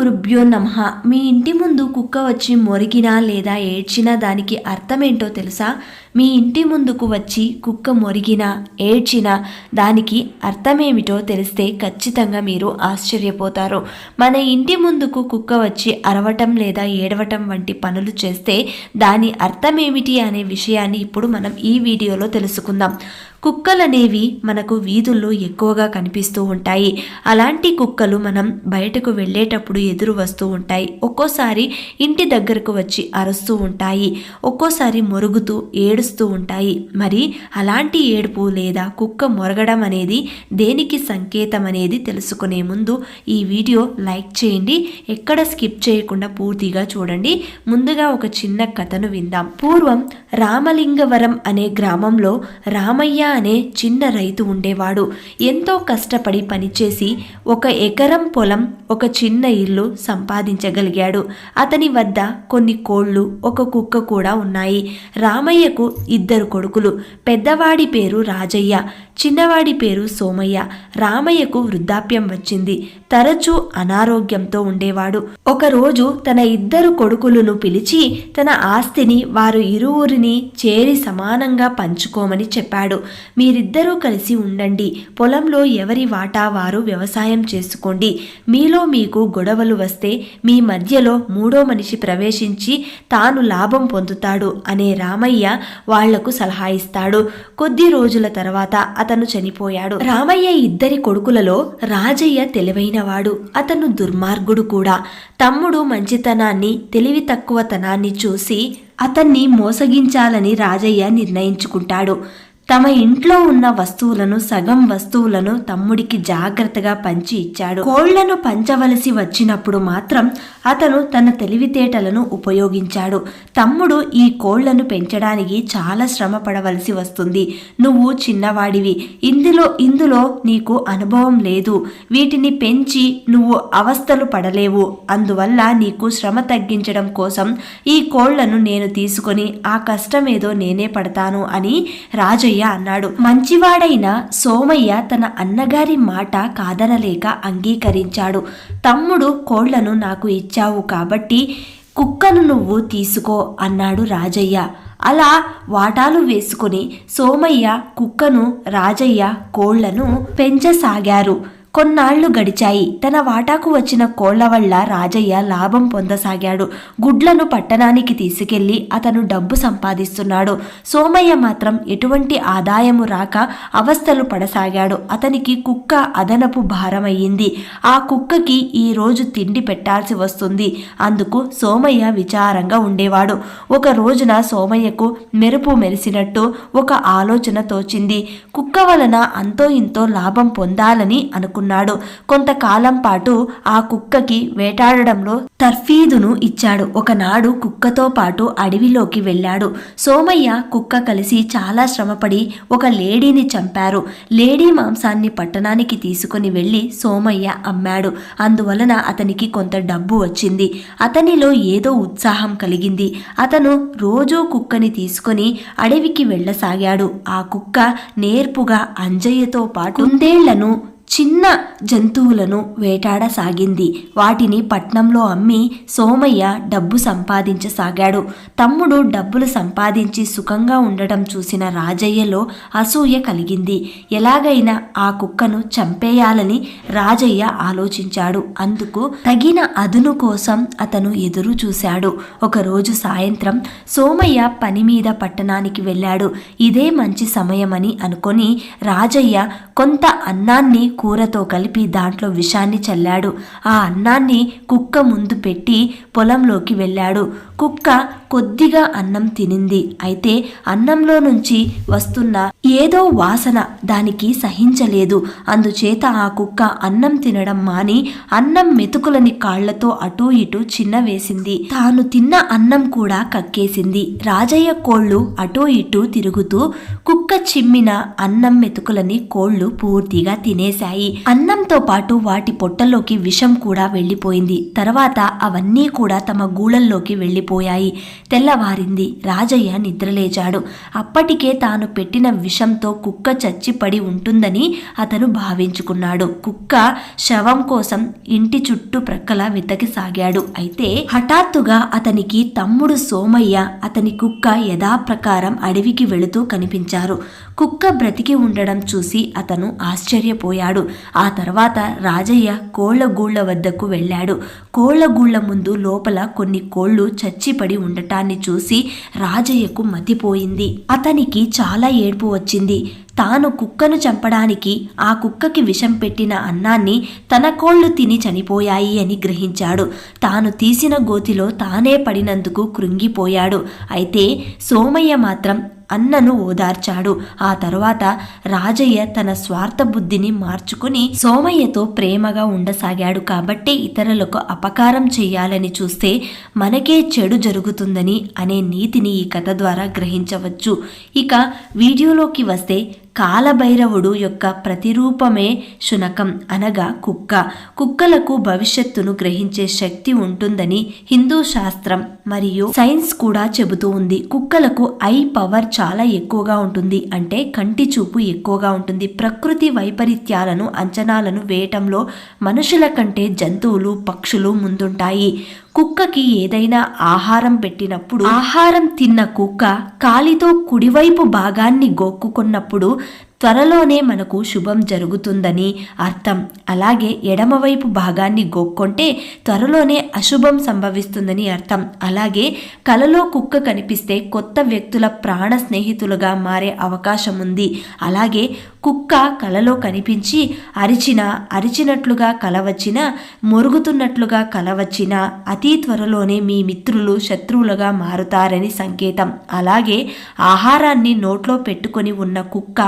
గురుభ్యో నమ. మీ ఇంటి ముందు కుక్క వచ్చి మొరిగినా లేదా ఏడ్చినా దానికి అర్థమేంటో తెలుసా? మీ ఇంటి ముందుకు వచ్చి కుక్క మొరిగినా ఏడ్చినా దానికి అర్థమేమిటో తెలిస్తే ఖచ్చితంగా మీరు ఆశ్చర్యపోతారు. మన ఇంటి ముందుకు కుక్క వచ్చి అరవటం లేదా ఏడవటం వంటి పనులు చేస్తే దాని అర్థమేమిటి అనే విషయాన్ని ఇప్పుడు మనం ఈ వీడియోలో తెలుసుకుందాం. కుక్కలనేవి మనకు వీధుల్లో ఎక్కువగా కనిపిస్తూ ఉంటాయి. అలాంటి కుక్కలు మనం బయటకు వెళ్ళేటప్పుడు ఎదురు వస్తూ ఉంటాయి. ఒక్కోసారి ఇంటి దగ్గరకు వచ్చి అరుస్తూ ఉంటాయి. ఒక్కోసారి మొరుగుతూ ఏడుస్తూ ఉంటాయి. మరి అలాంటి ఏడుపు లేదా కుక్క మొరగడం అనేది దేనికి సంకేతం అనేది తెలుసుకునే ముందు ఈ వీడియో లైక్ చేయండి. ఎక్కడ స్కిప్ చేయకుండా పూర్తిగా చూడండి. ముందుగా ఒక చిన్న కథను విందాం. పూర్వం రామలింగవరం అనే గ్రామంలో రామయ్య అనే చిన్న రైతు ఉండేవాడు. ఎంతో కష్టపడి పనిచేసి ఒక ఎకరం పొలం ఒక చిన్న ఇల్లు సంపాదించగలిగాడు. అతని వద్ద కొన్ని కోళ్ళు ఒక కుక్క కూడా ఉన్నాయి. రామయ్యకు ఇద్దరు కొడుకులు. పెద్దవాడి పేరు రాజయ్య. చిన్నవాడి పేరు సోమయ్య. రామయ్యకు వృద్ధాప్యం వచ్చింది. తరచూ అనారోగ్యంతో ఉండేవాడు. ఒకరోజు తన ఇద్దరు కొడుకులను పిలిచి తన ఆస్తిని వారు ఇరువురిని చేరి సమానంగా పంచుకోమని చెప్పాడు. మీరిద్దరూ కలిసి ఉండండి. పొలంలో ఎవరి వాటా వారు వ్యవసాయం చేసుకోండి. మీలో మీకు గొడవలు వస్తే మీ మధ్యలో మూడో మనిషి ప్రవేశించి తాను లాభం పొందుతాడు అనే రామయ్య వాళ్ళకు సలహా ఇస్తాడు. కొద్ది రోజుల తర్వాత అతను చనిపోయాడు. రామయ్య ఇద్దరి కొడుకులలో రాజయ్య తెలివైనవాడు. అతను దుర్మార్గుడు కూడా. తమ్ముడు మంచితనాన్ని తెలివి తక్కువతనాన్ని చూసి అతన్ని మోసగించాలని రాజయ్య నిర్ణయించుకుంటాడు. తమ ఇంట్లో ఉన్న వస్తువులను సగం వస్తువులను తమ్ముడికి జాగ్రత్తగా పంచి ఇచ్చాడు. కోళ్ళను పంచవలసి వచ్చినప్పుడు మాత్రం అతను తన తెలివితేటలను ఉపయోగించాడు. తమ్ముడు ఈ కోళ్ళను పెంచడానికి చాలా శ్రమ పడవలసి వస్తుంది. నువ్వు చిన్నవాడివి. ఇందులో ఇందులో నీకు అనుభవం లేదు. వీటిని పెంచి నువ్వు అవస్థలు పడలేవు. అందువల్ల నీకు శ్రమ తగ్గించడం కోసం ఈ కోళ్ళను నేను తీసుకొని ఆ కష్టమేదో నేనే పడతాను అని రాజయ్య అన్నాడు. మంచివాడైన సోమయ్య తన అన్నగారి మాట కాదనలేక అంగీకరించాడు. తమ్ముడు కోళ్ళను నాకు ఇచ్చావు కాబట్టి కుక్కను నువ్వు తీసుకో అన్నాడు రాజయ్య. అలా వాటాలు వేసుకుని సోమయ్య కుక్కను రాజయ్య కోళ్ళను పెంచసాగారు. కొన్నాళ్ళు గడిచాయి. తన వాటాకు వచ్చిన కోళ్ళ వల్ల రాజయ్య లాభం పొందసాగాడు. గుడ్లను పట్టణానికి తీసుకెళ్ళి అతను డబ్బు సంపాదిస్తున్నాడు. సోమయ్య మాత్రం ఎటువంటి ఆదాయము రాక అవస్థలు పడసాగాడు. అతనికి కుక్క అదనపు భారమయ్యింది. ఆ కుక్కకి ఈ రోజు తిండి పెట్టాల్సి వస్తుంది. అందుకు సోమయ్య విచారంగా ఉండేవాడు. ఒక రోజున సోమయ్యకు మెరుపు మెరిసినట్టు ఒక ఆలోచన తోచింది. కుక్క వలన అంతో ఇంతో లాభం పొందాలని అనుకున్నాడు. అనుకున్నాడు కొంతకాలం పాటు ఆ కుక్కకి వేటాడడంలో తర్ఫీదును ఇచ్చాడు. ఒకనాడు కుక్కతో పాటు అడవిలోకి వెళ్ళాడు. సోమయ్య కుక్క కలిసి చాలా శ్రమపడి ఒక లేడీని చంపారు. లేడీ మాంసాన్ని పట్టణానికి తీసుకుని వెళ్ళి సోమయ్య అమ్మాడు. అందువలన అతనికి కొంత డబ్బు వచ్చింది. అతనిలో ఏదో ఉత్సాహం కలిగింది. అతను రోజూ కుక్కని తీసుకొని అడవికి వెళ్ళసాగాడు. ఆ కుక్క నేర్పుగా అంజయ్యతో పాటు కుందేళ్ళను చిన్న జంతువులను వేటాడసాగింది. వాటిని పట్నంలో అమ్మి సోమయ్య డబ్బు సంపాదించసాగాడు. తమ్ముడు డబ్బులు సంపాదించి సుఖంగా ఉండటం చూసిన రాజయ్యలో అసూయ కలిగింది. ఎలాగైనా ఆ కుక్కను చంపేయాలని రాజయ్య ఆలోచించాడు. అందుకు తగిన అదును కోసం అతను ఎదురు చూశాడు. ఒకరోజు సాయంత్రం సోమయ్య పని మీద పట్టణానికి వెళ్ళాడు. ఇదే మంచి సమయమని అనుకొని రాజయ్య కొంత అన్నాన్ని కూరతో కలిపి దాంట్లో విషాన్ని చల్లాడు. ఆ అన్నాన్ని కుక్క ముందు పెట్టి పొలంలోకి వెళ్ళాడు. కుక్క కొద్దిగా అన్నం తినింది. అయితే అన్నంలో నుంచి వస్తున్న ఏదో వాసన దానికి సహించలేదు. అందుచేత ఆ కుక్క అన్నం తినడం మాని అన్నం మెతుకులని కాళ్ళతో అటూ ఇటూ చిన్నవేసింది. తాను తిన్న అన్నం కూడా కక్కేసింది. రాజయ్య కోళ్ళు అటూ ఇటూ తిరుగుతూ కుక్క చిమ్మిన అన్నం మెతుకులని కోళ్ళు పూర్తిగా తినేశాయి. అన్నంతో పాటు వాటి పొట్టలోకి విషం కూడా వెళ్ళిపోయింది. తర్వాత అవన్నీ కూడా తమ గూళల్లోకి వెళ్ళిపోయాయి తెల్లవారింది రాజయ్య నిద్రలేచాడు. అప్పటికే తాను పెట్టిన విషంతో కుక్క చచ్చిపడి ఉంటుందని అతను భావించుకున్నాడు. కుక్క శవం కోసం ఇంటి చుట్టూ ప్రక్కల వెతకిసాగాడు అయితే హఠాత్తుగా అతనికి తమ్ముడు సోమయ్య అతని కుక్క యథాప్రకారం అడవికి వెళుతూ కనిపించారు. కుక్క బ్రతికి ఉండడం చూసి అతను ఆశ్చర్యపోయాడు. ఆ తర్వాత రాజయ్య కోళ్ళగూళ్ళ వద్దకు వెళ్ళాడు. కోళ్ళగూళ్ళ ముందు లోపల కొన్ని కోళ్ళు చచ్చిపడి ఉండటాన్ని చూసి రాజయ్యకు మతిపోయింది. అతనికి చాలా ఏడుపు వచ్చింది. తాను కుక్కను చంపడానికి ఆ కుక్కకి విషం పెట్టిన అన్నాన్ని తన కోళ్ళు తిని చనిపోయాయి అని గ్రహించాడు. తాను తీసిన గోతిలో తానే పడినందుకు కృంగిపోయాడు. అయితే సోమయ్య మాత్రం అన్నను ఓదార్చాడు. ఆ తర్వాత రాజయ్య తన స్వార్థ బుద్ధిని మార్చుకుని సోమయ్యతో ప్రేమగా ఉండసాగాడు. కాబట్టి ఇతరులకు అపకారం చేయాలని చూస్తే మనకే చెడు జరుగుతుందని అనే నీతిని ఈ కథ ద్వారా గ్రహించవచ్చు. ఇక వీడియోలోకి వస్తే కాలభైరవుడు యొక్క ప్రతిరూపమే శునకం అనగా కుక్క. కుక్కలకు భవిష్యత్తును గ్రహించే శక్తి ఉంటుందని హిందూ శాస్త్రం మరియు సైన్స్ కూడా చెబుతూ ఉంది. కుక్కలకు ఐ పవర్ చాలా ఎక్కువగా ఉంటుంది. అంటే కంటి చూపు ఎక్కువగా ఉంటుంది. ప్రకృతి వైపరీత్యాలను అంచనాలను వేయటంలో మనుషుల కంటే జంతువులు పక్షులు ముందుంటాయి. కుక్కకి ఏదైనా ఆహారం పెట్టినప్పుడు ఆహారం తిన్న కుక్క కాలితో కుడివైపు భాగాన్ని గోక్కున్నప్పుడు త్వరలోనే మనకు శుభం జరుగుతుందని అర్థం. అలాగే ఎడమవైపు భాగాన్ని గోక్కొంటే త్వరలోనే అశుభం సంభవిస్తుందని అర్థం. అలాగే కలలో కుక్క కనిపిస్తే కొత్త వ్యక్తుల ప్రాణ స్నేహితులుగా మారే అవకాశం ఉంది. అలాగే కుక్క కలలో కనిపించి అరిచిన అరిచినట్లుగా కలవచ్చిన మొరుగుతున్నట్లుగా కలవచ్చిన అతి త్వరలోనే మీ మిత్రులు శత్రువులుగా మారుతారని సంకేతం. అలాగే ఆహారాన్ని నోట్లో పెట్టుకొని ఉన్న కుక్క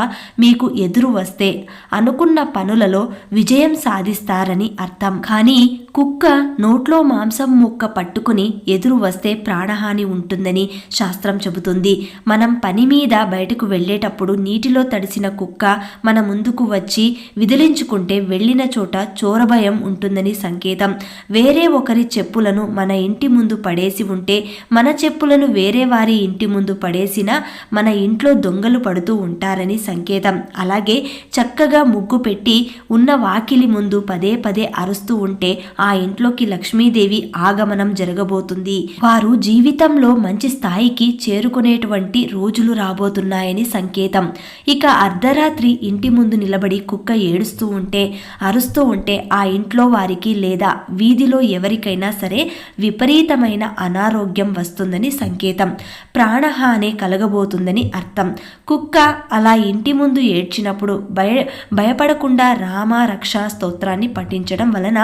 మీకు ఎదురు వస్తే అనుకున్న పనులలో విజయం సాధిస్తారని అర్థం. కానీ కుక్క నోట్లో మాంసం ముక్క పట్టుకుని ఎదురు వస్తే ప్రాణహాని ఉంటుందని శాస్త్రం చెబుతుంది. మనం పని మీద బయటకు వెళ్ళేటప్పుడు నీటిలో తడిసిన కుక్క మన ముందుకు వచ్చి విదిలించుకుంటే వెళ్ళిన చోట చోరభయం ఉంటుందని సంకేతం. వేరే ఒకరి చెప్పులను మన ఇంటి ముందు పడేసి ఉంటే మన చెప్పులను వేరే వారి ఇంటి ముందు పడేసినా మన ఇంట్లో దొంగలు పడుతూ ఉంటారని సంకేతం. అలాగే చక్కగా ముగ్గు పెట్టి ఉన్న వాకిలి ముందు పదే పదే అరుస్తూ ఉంటే ఆ ఇంట్లోకి లక్ష్మీదేవి ఆగమనం జరగబోతుంది. వారు జీవితంలో మంచి స్థాయికి చేరుకునేటువంటి రోజులు రాబోతున్నాయని సంకేతం. ఇక అర్ధరాత్రి ఇంటి ముందు నిలబడి కుక్క ఏడుస్తూ ఉంటే అరుస్తూ ఉంటే ఆ ఇంట్లో వారికి లేదా వీధిలో ఎవరికైనా సరే విపరీతమైన అనారోగ్యం వస్తుందని సంకేతం. ప్రాణహాని కలగబోతుందని అర్థం. కుక్క అలా ఇంటి ముందు ఏడ్చినప్పుడు భయ భయపడకుండా రామ రక్ష స్తోత్రాన్ని పఠించడం వలన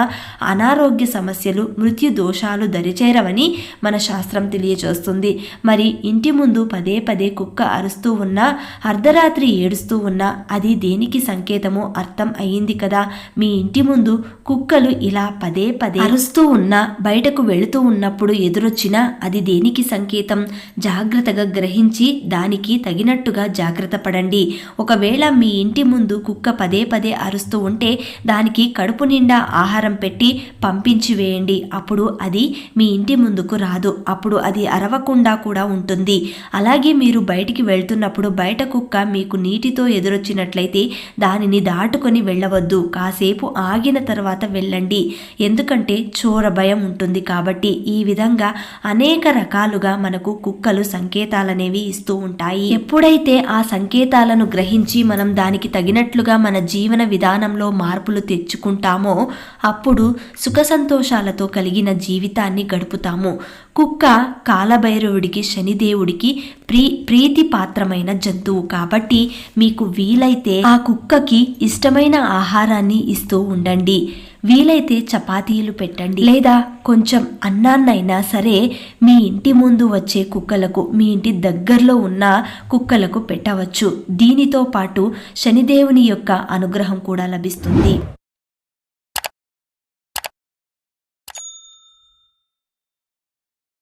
అనారోగ్య సమస్యలు మృత్యు దోషాలు దరిచేరవని మన శాస్త్రం తెలియజేస్తుంది మరి ఇంటి ముందు పదే పదే కుక్క అరుస్తూ ఉన్నా అర్ధరాత్రి ఏడుస్తూ ఉన్నా అది దేనికి సంకేతమో అర్థం అయ్యింది కదా. మీ ఇంటి ముందు కుక్కలు ఇలా పదే పదే అరుస్తూ ఉన్నా బయటకు వెళుతూ ఉన్నప్పుడు ఎదురొచ్చినా అది దేనికి సంకేతం? జాగ్రత్తగా గ్రహించి దానికి తగినట్టుగా జాగ్రత్త పడండి. ఒకవేళ మీ ఇంటి ముందు కుక్క పదే పదే అరుస్తూ ఉంటే దానికి కడుపు నిండా ఆహారం పెట్టి పంపించి వేయండి. అప్పుడు అది మీ ఇంటి ముందుకు రాదు. అప్పుడు అది అరవకుండా కూడా ఉంటుంది. అలాగే మీరు బయటికి వెళ్తున్నప్పుడు బయట కుక్క మీకు నీటితో ఎదురొచ్చినట్లయితే దానిని దాటుకొని వెళ్ళవద్దు. కాసేపు ఆగిన తర్వాత వెళ్ళండి. ఎందుకంటే చోర భయం ఉంటుంది కాబట్టి ఈ విధంగా అనేక రకాలుగా మనకు కుక్కలు సంకేతాలనేవి ఇస్తూ ఉంటాయి. ఎప్పుడైతే ఆ సంకేతాలను గ్రహించి మనం దానికి తగినట్లుగా మన జీవన విధానంలో మార్పులు తెచ్చుకుంటామో అప్పుడు సుఖ సంతోషాలతో కలిగిన జీవితాన్ని గడుపుతాము. కుక్క కాలభైరవుడికి శనిదేవుడికి ప్రీ ప్రీతి పాత్రమైన జంతువు కాబట్టి మీకు వీలైతే ఆ కుక్కకి ఇష్టమైన ఆహారాన్ని ఇస్తూ ఉండండి. వీలైతే చపాతీలు పెట్టండి. లేదా కొంచెం అన్నాన్నైనా సరే మీ ఇంటి ముందు వచ్చే కుక్కలకు మీ ఇంటి దగ్గరలో ఉన్న కుక్కలకు పెట్టవచ్చు. దీనితో పాటు శనిదేవుని యొక్క అనుగ్రహం కూడా లభిస్తుంది.